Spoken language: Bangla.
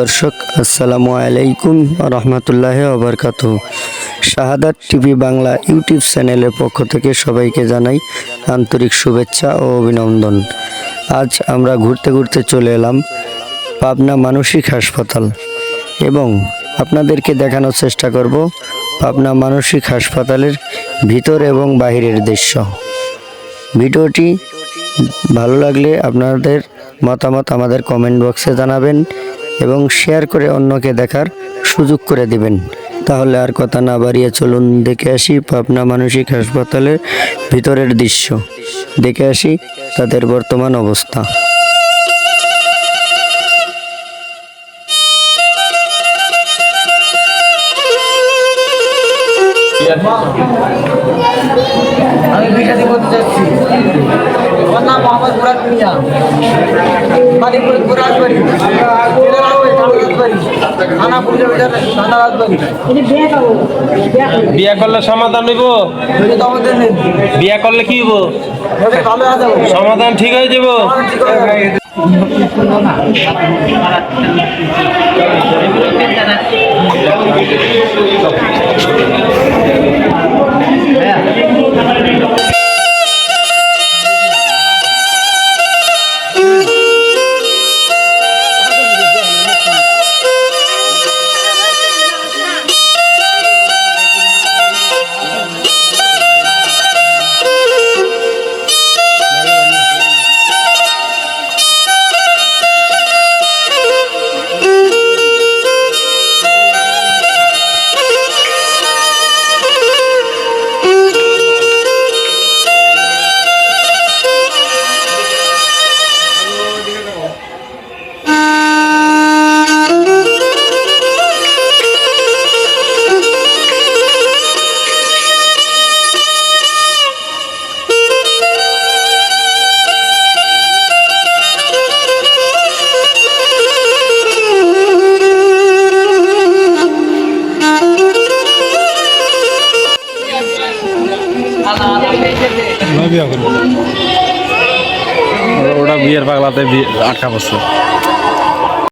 দর্শক, আসসালামু আলাইকুম রহমতুল্লাহ ওবরকাত শাহাদাত টিভি বাংলা ইউটিউব চ্যানেলের পক্ষ থেকে সবাইকে জানাই আন্তরিক শুভেচ্ছা ও অভিনন্দন। আজ আমরা ঘুরতে ঘুরতে চলে এলাম পাবনা মানসিক হাসপাতাল এবং আপনাদেরকে দেখানোর চেষ্টা করব পাবনা মানসিক হাসপাতালের ভিতর এবং বাহিরের দৃশ্য। ভিডিওটি ভালো লাগলে আপনাদের মতামত আমাদের কমেন্ট বক্সে জানাবেন এবং শেয়ার করে অন্যকে দেখার সুযোগ করে দিবেন। তাহলে আর কথা না বাড়িয়ে চলুন, দেখে আসি পাবনা মানসিক হাসপাতালের ভিতরের দৃশ্য। দেখে আসি তাদের বর্তমান অবস্থা। আমি বিকাশে করতে যাচ্ছি। মোহাম্মদ মুরাদ মিয়া। মালিকপুর কুরাজবাড়ি রাজবাড়ি বিয়া করলে সমাধান হইব? বিয়া করলে কি হইব? সমাধান ঠিক হয়ে যাব? ওটা বিয়ের পাগলাতে আটকা পড়ছে।